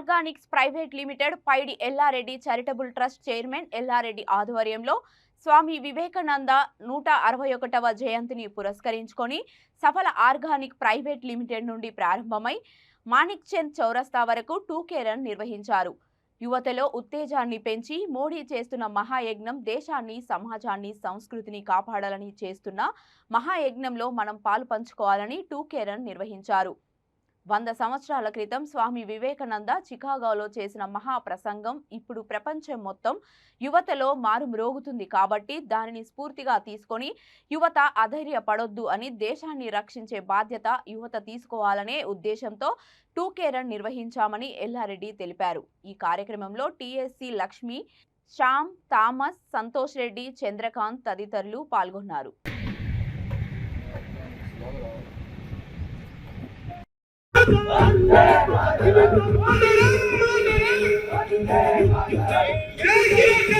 Organics private limited Paidi Yellareddy charitable trust chairman Yellareddy ఆధ్వర్యంలో స్వామి వివేకానంద నూట అరవై ఒకటవ జయంతిని పురస్కరించుకొని సఫల ఆర్గానిక్ ప్రైవేట్ లిమిటెడ్ నుండి ప్రారంభమై మాణిక్ చంద్ చౌరస్తా వరకు టూకే రన్ నిర్వహించారు. యువతలో ఉత్తేజాన్ని పెంచి మోడీ చేస్తున్న మహాయజ్ఞం దేశాన్ని సమాజాన్ని సంస్కృతిని కాపాడాలని చేస్తున్న మహాయజ్ఞంలో మనం పాలు పంచుకోవాలని టూకే రన్ నిర్వహించారు. వంద సంవత్సరాల క్రితం స్వామి వివేకానంద చికాగోలో చేసిన మహా ప్రసంగం ఇప్పుడు ప్రపంచం మొత్తం యువతలో మారుమ్రోగుతుంది కాబట్టి దానిని స్ఫూర్తిగా తీసుకొని యువత అధైర్యపడొద్దు అని దేశాన్ని రక్షించే బాధ్యత యువత తీసుకోవాలనే ఉద్దేశంతో టూకే రన్ నిర్వహించామని ఎల్లారెడ్డి తెలిపారు. ఈ కార్యక్రమంలో టీఎస్సీ లక్ష్మి శ్యామ్ థామస్ సంతోష్ రెడ్డి చంద్రకాంత్ తదితరులు పాల్గొన్నారు. Thank you.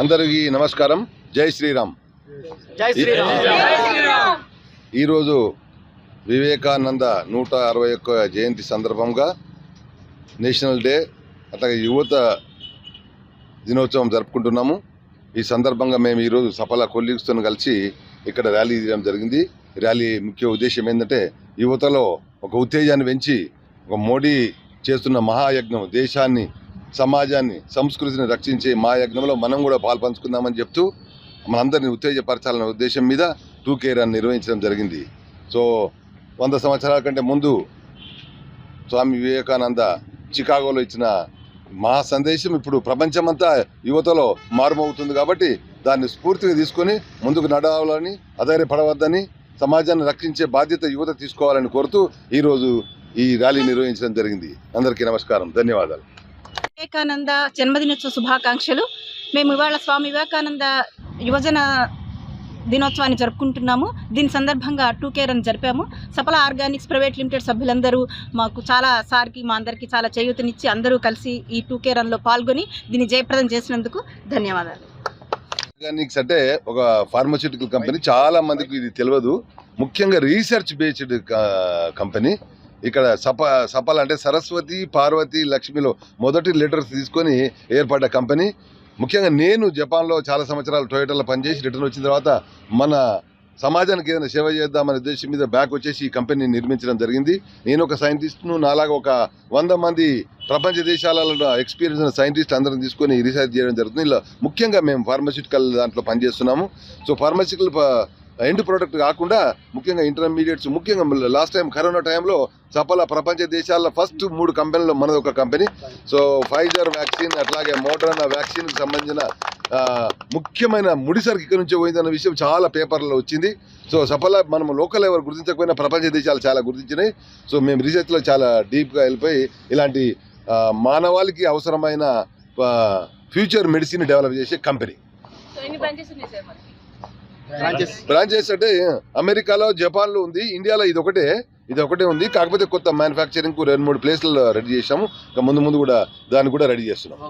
అందరికీ నమస్కారం. జై శ్రీరామ్. జై శ్రీరామ్. ఈరోజు వివేకానంద నూట అరవై ఒక్క జయంతి సందర్భంగా నేషనల్ డే అట్లాగే యువత దినోత్సవం జరుపుకుంటున్నాము. ఈ సందర్భంగా మేము ఈరోజు సఫల కొలీగ్స్తో కలిసి ఇక్కడ ర్యాలీ తీయడం జరిగింది. ర్యాలీ ముఖ్య ఉద్దేశం ఏంటంటే యువతలో ఒక ఉత్తేజాన్ని పెంచి ఒక మోడీ చేస్తున్న మహాయజ్ఞం దేశాన్ని సమాజాన్ని సంస్కృతిని రక్షించే మా యజ్ఞంలో మనం కూడా పాల్పంచుకుందామని చెప్తూ మనందరినీ ఉత్తేజపరచాలనే ఉద్దేశం మీద టూ కేరాన్ని అని నిర్వహించడం జరిగింది. సో వంద సంవత్సరాల కంటే ముందు స్వామి వివేకానంద చికాగోలో ఇచ్చిన మా సందేశం ఇప్పుడు ప్రపంచమంతా యువతలో మారుమవుతుంది కాబట్టి దాన్ని స్ఫూర్తిగా తీసుకొని ముందుకు నడవాలని అధైర్యపడవద్దని సమాజాన్ని రక్షించే బాధ్యత యువత తీసుకోవాలని కోరుతూ ఈరోజు ఈ ర్యాలీ నిర్వహించడం జరిగింది. అందరికీ నమస్కారం. ధన్యవాదాలు. వివేకానంద జన్మదినోత్సవ శుభాకాంక్షలు. మేము ఇవాళ స్వామి వివేకానంద యువజన దినోత్సవాన్ని జరుపుకుంటున్నాము. దీని సందర్భంగా టూ కేర్ అని జరిపాము. సఫల ఆర్గానిక్స్ ప్రైవేట్ లిమిటెడ్ సభ్యులందరూ మాకు చాలా సార్కి మా అందరికీ చాలా చేయూతనిచ్చి అందరూ కలిసి ఈ టూ కే అన్లో పాల్గొని దీన్ని జయప్రదం చేసినందుకు ధన్యవాదాలు. ఆర్గానిక్స్ అంటే ఒక ఫార్మస్యూటికల్ కంపెనీ చాలా మందికి ఇది తెలియదు ముఖ్యంగా రీసెర్చ్ బేస్డ్ కంపెనీ ఇక్కడ సప సపల్ అంటే సరస్వతి పార్వతి లక్ష్మిలో మొదటి లెటర్స్ తీసుకొని ఏర్పడ్డ కంపెనీ. ముఖ్యంగా నేను జపాన్లో చాలా సంవత్సరాలు టొయోటాలో పనిచేసి రిటర్న్ వచ్చిన తర్వాత మన సమాజానికి ఏదైనా సేవ చేద్దామనే ఉద్దేశం మీద బ్యాక్ వచ్చేసి ఈ కంపెనీని నిర్మించడం జరిగింది. నేను ఒక సైంటిస్ట్ను నాలాగా ఒక వంద మంది ప్రపంచ దేశాలలో ఎక్స్పీరియన్స్ ఉన్న సైంటిస్ట్ అందరం తీసుకొని రీసెర్చ్ చేయడం జరుగుతుంది. ఇలా ముఖ్యంగా మేము ఫార్మసిటికల్ దాంట్లో పనిచేస్తున్నాము. సో ఫార్మసిటికల్ ఎండ్ ప్రోడక్ట్ కాకుండా ముఖ్యంగా ఇంటర్మీడియట్స్ ముఖ్యంగా లాస్ట్ టైం కరోనా టైంలో సఫల ప్రపంచ దేశాల్లో ఫస్ట్ మూడు కంపెనీలు మనది ఒక కంపెనీ. సో ఫైజర్ వ్యాక్సిన్ అట్లాగే మోడర్నా వ్యాక్సిన్కి సంబంధించిన ముఖ్యమైన ముడిసరికి ఇక్కడ నుంచి పోయిందన్న విషయం చాలా పేపర్లో వచ్చింది. సో సఫల మనం లోకల్ ఎవరు గుర్తించకపోయినా ప్రపంచ దేశాలు చాలా గుర్తించినాయి. సో మేము రీసెర్చ్లో చాలా డీప్గా వెళ్ళిపోయి ఇలాంటి మానవాళికి అవసరమైన ఫ్యూచర్ మెడిసిన్ డెవలప్ చేసే కంపెనీ. బ్రాంచెస్ అంటే అమెరికాలో జపాన్లో ఉంది ఇండియాలో ఇది ఒకటే ఇది ఒకటే ఉంది. కాకపోతే కొత్త మ్యానుఫ్యాక్చరింగ్ రెండు మూడు ప్లేస్లలో రెడీ చేసాము ఇంకా ముందు ముందు కూడా దాన్ని కూడా రెడీ చేస్తున్నాం.